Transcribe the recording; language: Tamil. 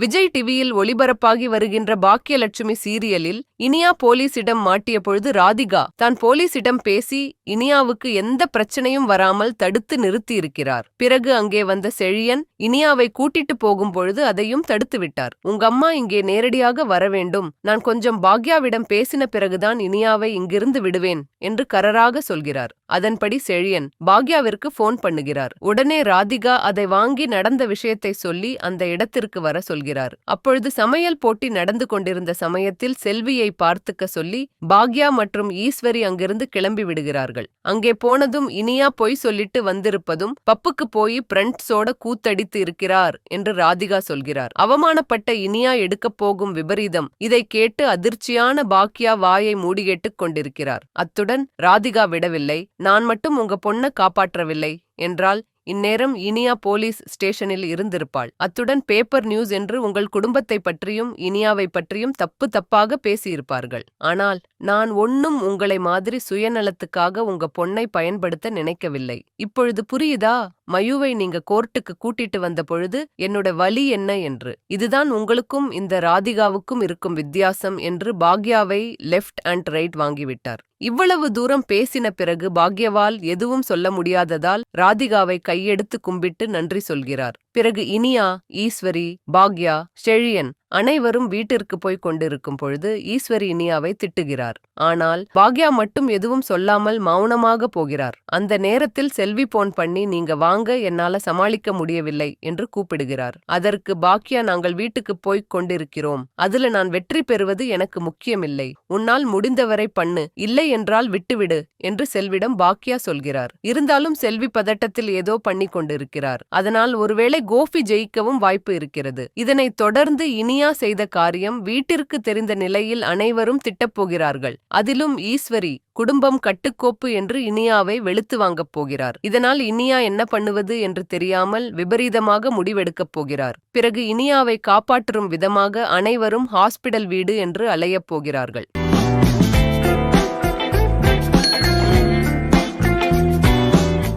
விஜய் டிவியில் ஒளிபரப்பாகி வருகின்ற பாக்கியலட்சுமி சீரியலில் இனியா போலீசிடம் மாட்டிய பொழுது ராதிகா தான் போலீசிடம் பேசி இனியாவுக்கு எந்த பிரச்சனையும் வராமல் தடுத்து நிறுத்தியிருக்கிறார். பிறகு அங்கே வந்த செழியன் இனியாவை கூட்டிட்டு போகும் பொழுது அதையும் தடுத்துவிட்டார் உங்க அம்மா இங்கே நேரடியாக வர வேண்டும். நான் கொஞ்சம் பாக்யாவிடம் பேசின பிறகுதான் இனியாவை இங்கிருந்து விடுவேன் என்று கரராக சொல்கிறார். அதன்படி செழியன் பாக்யாவிற்கு போன் பண்ணுகிறார். உடனே ராதிகா அதை வாங்கி நடந்த விஷயத்தை சொல்லி அந்த இடத்திற்கு வர சொல்கிறார். அப்பொழுது சமையல் போட்டி நடந்து கொண்டிருந்த சமயத்தில் செல்வியை பார்த்துக்க சொல்லி பாக்யா மற்றும் ஈஸ்வரி அங்கிருந்து கிளம்பி விடுகிறார்கள். அங்கே போனதும் இனியா பொய் சொல்லிட்டு வந்திருப்பதும் பப்புக்கு போய் பிரண்ட்ஸோட கூத்தடித்து இருக்கிறார் என்று ராதிகா சொல்கிறார். அவமானப்பட்ட இனியா எடுக்கப் போகும் விபரீதம். இதை கேட்டு அதிர்ச்சியான பாக்யா வாயை மூடிகேட்டுக் கொண்டிருக்கிறார். அத்துடன் ராதிகா விடவில்லை. நான் மட்டும் உங்க பொண்ண காப்பாற்றவில்லை என்றால் இந்நேரம் இனியா போலீஸ் ஸ்டேஷனில் இருந்திருப்பாள். அத்துடன் பேப்பர் நியூஸ் என்று உங்கள் குடும்பத்தை பற்றியும் இனியாவை பற்றியும் தப்பு தப்பாக பேசியிருப்பார்கள். ஆனால் நான் ஒன்னும் உங்களை மாதிரி சுயநலத்துக்காக உங்க பொண்ணை பயன்படுத்த நினைக்கவில்லை. இப்பொழுது புரியுதா? மயுவை நீங்க கோர்ட்டுக்கு கூட்டிட்டு வந்த பொழுது என்னோட வலி என்ன என்று. இதுதான் உங்களுக்கும் இந்த ராதிகாவுக்கும் இருக்கும் வித்தியாசம் என்று பாக்யாவை லெஃப்ட் அண்ட் ரைட் வாங்கிவிட்டார். இவ்வளவு தூரம் பேசின பிறகு பாக்யவால் எதுவும் சொல்ல முடியாததால் ராதிகாவை கையெடுத்து கும்பிட்டு நன்றி சொல்கிறார். பிறகு இனியா ஈஸ்வரி பாக்யா செழியன் அனைவரும் வீட்டிற்கு போய் கொண்டிருக்கும் பொழுது ஈஸ்வரி இனியாவை திட்டுகிறார். ஆனால் பாக்யா மட்டும் எதுவும் சொல்லாமல் மௌனமாக போகிறார். அந்த நேரத்தில் செல்வி போன் பண்ணி நீங்க வாங்க என்னால சமாளிக்க முடியவில்லை என்று கூப்பிடுகிறார். அதற்கு பாக்யா நாங்கள் வீட்டுக்கு போய் கொண்டிருக்கிறோம். அதுல நான் வெற்றி பெறுவது எனக்கு முக்கியமில்லை. உன்னால் முடிந்தவரை பண்ணு. இல்லை என்றால் விட்டுவிடு என்று செல்விடம் பாக்யா சொல்கிறார். இருந்தாலும் செல்வி பதட்டத்தில் ஏதோ பண்ணி கொண்டிருக்கிறார். அதனால் ஒருவேளை கோபி ஜெயிக்கவும் வாய்ப்பு இருக்கிறது. இதனைத் தொடர்ந்து இனியா செய்த காரியம் வீட்டிற்கு தெரிந்த நிலையில் அனைவரும் திட்டப்போகிறார்கள் அதிலும் ஈஸ்வரி குடும்பம் கட்டுக்கோப்பு என்று இனியாவை வெளுத்து வாங்கப் போகிறார். இதனால் இனியா என்ன பண்ணுவது என்று தெரியாமல் விபரீதமாக முடிவெடுக்கப் போகிறார். பிறகு இனியாவை காப்பாற்றும் விதமாக அனைவரும் ஹாஸ்பிடல் வீடு என்று அலையப் போகிறார்கள்.